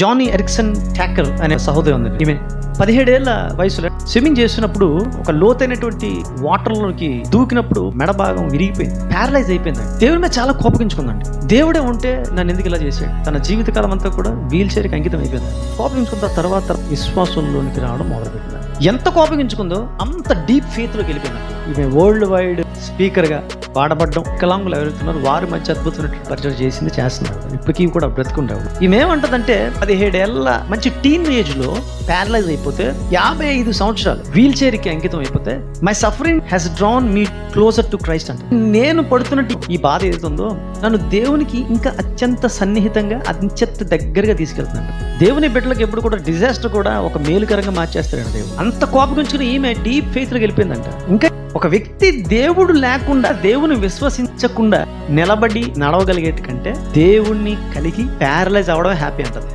Johnny Ericsson ట్యాకర్ అనే సహోదరి ఉంది. ఈమె పదిహేడేళ్ళ వయసులో స్విమ్మింగ్ చేస్తున్నప్పుడు ఒక లోతైనటువంటి వాటర్లోకి దూకినప్పుడు మెడ భాగం విరిగిపోయింది. ప్యారలైజ్ అయిపోయింది. దేవుడి మీద చాలా కోపగించుకుందండి దేవుడే ఉంటే నన్ను ఎందుకు ఇలా చేశాడు? తన జీవితకాలం అంతా కూడా వీల్ చైర్కి అంకితం అయిపోయింది. కోపగించుకున్న తర్వాత విశ్వాసంలోనికి రావడం మొదలుపెట్టింది. ఎంత కోపగించుకుందో అంత డీప్ ఫేత్లోకి వెళ్ళిపోయింది. ఈమె వరల్డ్ వైడ్ స్పీకర్గా గా వికలాంగులు ఎవరైతున్నారు వారి మధ్య అద్భుతమైన పరిచయం చేసింది చేస్తున్నారు. ఇప్పటికీ కూడా బ్రతుకుండేవాడు ఈమె ఏమంటదంటే పదిహేడేళ్ళ మంచి టీన్ ఏజ్లో ప్యారలైజ్ అయిపోతే యాభై ఐదు సంవత్సరాలు వీల్ చైర్కి అంకితం అయిపోతే my suffering has drawn me closer to Christ అంటే. నేను పడుతున్నట్టు ఈ బాధ ఏదైతుందో నన్ను దేవునికి ఇంకా అత్యంత సన్నిహితంగా అత్యంత దగ్గరగా తీసుకెళ్తున్నాడు దేవుని బిడ్డలకు ఎప్పుడు కూడా డిజాస్టర్ కూడా ఒక మేలుకరంగా మార్చేస్తాడు దేవుడు. అంత కోపగించుకుని ఈమె డీప్ ఫెయిత్లోకి వెళ్ళిపోయిందంట. ఇంకా ఒక వ్యక్తి దేవుడు లేకుండా దేవుని విశ్వసించకుండా నిలబడి నడవగలిగేటి కంటే దేవుణ్ణి కలిగి ప్యారలైజ్ అవడం హ్యాపీ అంటది.